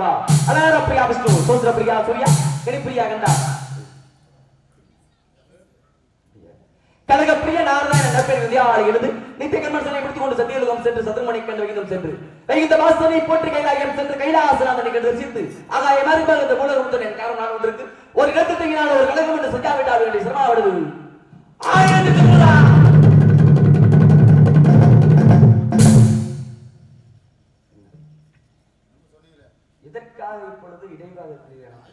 ஹரிவோம் நமனா என்பது பிசிக பிரியா சிவா அலார பிரியா விஷ்ணு சோதர பிரியா சூர்யா கணி பிரியா கண்டா கனகப்பிரிய நாரதா என்ற நற்பெயர் வந்து எழுது நித்திய கர்மசனை முடித்துக் கொண்டு சத்தியலோகம் சென்று சதுர்மணி கண்ட வைகிதம் சென்று வைகித வாசனை போற்றி கைலாயம் சென்று கைலாசநாதனை கண்டு ரசித்து ஆகாய மறுபாக இந்த மூலகம் என் காரணம் நான் ஒன்றிருக்கு ஒரு இடத்தை தங்கினால் ஒரு கழகம் என்று சஞ்சாவிட்டார் வேண்டிய சிரமாவிடுது ஆயிரத்துக்கு இதற்காக இப்பொழுது இடைவாக இருக்கிறார்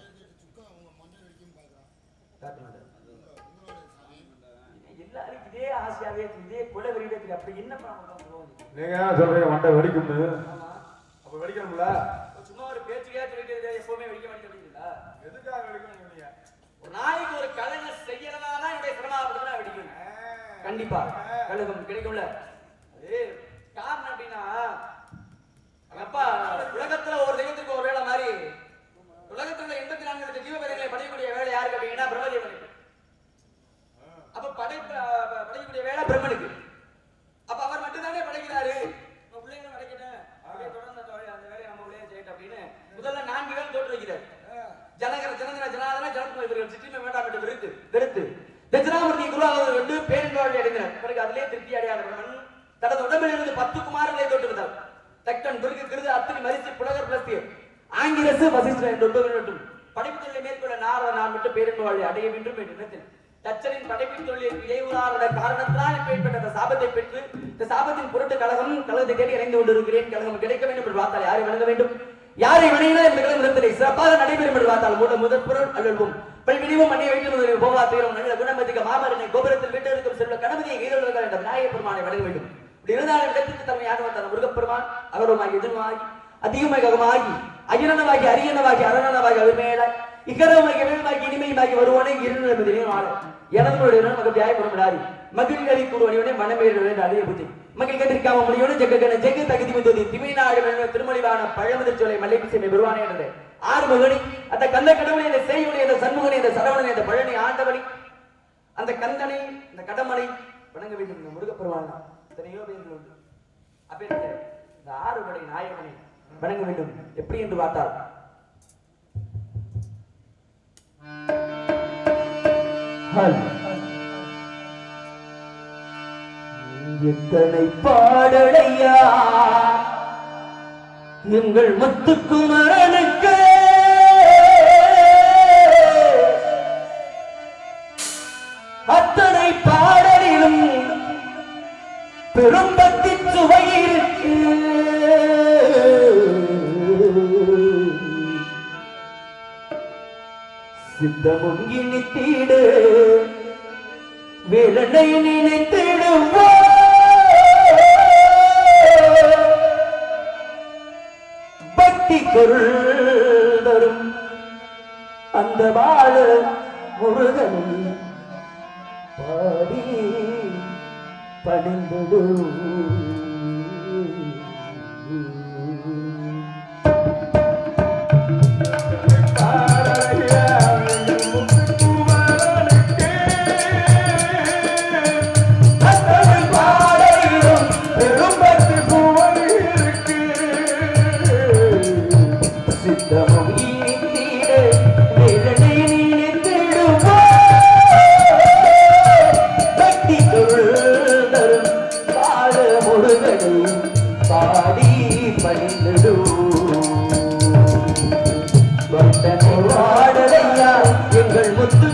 எல்லாரும் இதே ஆசையாவே இதே குல வெறியிடத்துக்கு அப்படி என்ன நீங்க ஏன் சொல்றீங்க? மண்டை வெடிக்கும்னு. அப்ப வெடிக்கணும்ல? சும்மா ஒரு பேச்சுக்கே சொல்லிட்டு எப்பவுமே வெடிக்க மாட்டேங்கிறீங்களா எதுக்காக வெடிக்கணும் சொன்னீங்க ஒரு நாளைக்கு ஒரு கலனை செய்யறதுனால தான் என்னுடைய நான் வெடிக்கணும் கண்டிப்பா. கழகம் கிடைக்கும்ல? பிரம்மனுக்கு. அப்ப அவர் மட்டும்தானே படைக்கிறாரு? நம்ம பிள்ளைங்களும் படைக்கணும் அப்படியே தொடர்ந்து அந்த வேலையை- நம்ம செய்யட்டும் அப்படின்னு முதல்ல நான்கு பேர் தோற்று வைக்கிறார். ஜனகர ஜனகர ஜனாதன ஜனத்துவ இவர்கள் சிற்றிமை வேண்டாம் என்று வெறுத்து வெறுத்து தட்சிணாமூர்த்தி குருவாக கொண்டு பேரன்பாழ்வை அடைந்தனர் பிறகு அதிலே திருப்தி அடையாத பிரம்மன் தனது உடம்பிலிருந்து பத்து குமாரர்களை தோற்றுவித்தார் தக்கன் துர்கு கிருது அத்திரி மரிசி புலகர் பிளஸ்தியர் ஆங்கிலசு வசிஷ்டர் என்ற ஒன்பது மட்டும் படைப்பு தொழிலை மேற்கொள்ள நாரத நான் மட்டும் வாழ்வை அடைய வேண்டும் என்ற எண்ணத்தில் தச்சரின் படைப்பின் தொழிலில் இடையூறாத காரணத்தினால் இப்பேற்பட்ட அந்த சாபத்தை பெற்று இந்த சாபத்தின் பொருட்டு கழகம் கழகத்தை தேடி இறைந்து கொண்டிருக்கிறேன். கழகம் கிடைக்க வேண்டும் என்று பார்த்தால் யாரை வணங்க வேண்டும்? யாரை வணங்கினால் இந்த கழகம் நிறுத்தலை சிறப்பாக நடைபெறும் என்று பார்த்தால் மூட முதற் பொருள் அல்லவும் பல்விடிவும் மண்ணை வைத்து முதலில் போகா தீரம் நல்ல குணமதிக்க மாமரனை கோபுரத்தில் விட்டு இருக்கும் செல்வ கணபதியை ஈரோடு என்ற விநாயகப் பெருமானை வணங்க வேண்டும். இருந்தாலும் இடத்திற்கு இடத்துக்கு தன்மையாக வந்தார் முருகப்பெருமான் அவருமாகி எதிர்மாகி அதிகமாக அகமாகி அயனனவாகி அரியனவாகி அரணனவாகி அருமேலாய் இகரமாகி வேல்மாகி இனிமையுமாகி வருவானே? இருநிலைமதிலையும் ஆள எனதுடைய மக தியாயபுரம் விடாரி மகிழ்கறி கூறுவனிவனே மனமேறு அழிய புத்தி. மகிழ் கதிர்க்காம முடியோடு ஜெககன ஜெக தகுதி முந்தோதி திமிழ்நாடு வெள்ள திருமொழிவான பழமுதிர் சோலை மல்லிகை சேமை பெருவானே என்றது ஆறு மகனி. அந்த கந்த கடவுளை இந்த செய்யுளை இந்த சண்முகனை இந்த சரவணனை இந்த பழனி ஆண்டவனை. அந்த கந்தனை இந்த கடமனை வணங்க வேண்டும் இந்த முருகப்பெருமான் எத்தனையோ பேர்கள் உண்டு. அப்பேற்பட்ட இந்த ஆறுபடை நாயகனை வணங்க வேண்டும். எப்படி என்று பார்த்தால் எத்தனை பாடலையா? எங்கள் முத்துக்குமரனுக்கு சித்தமும் இனித்தீடு வேலனை நினைத்திடுவோ பக்தி பொருள் தரும் அந்த வாழ முருகன் பாடி பணிந்தது பாடி பணிந்திடும் வந்தனை எங்கள் முத்து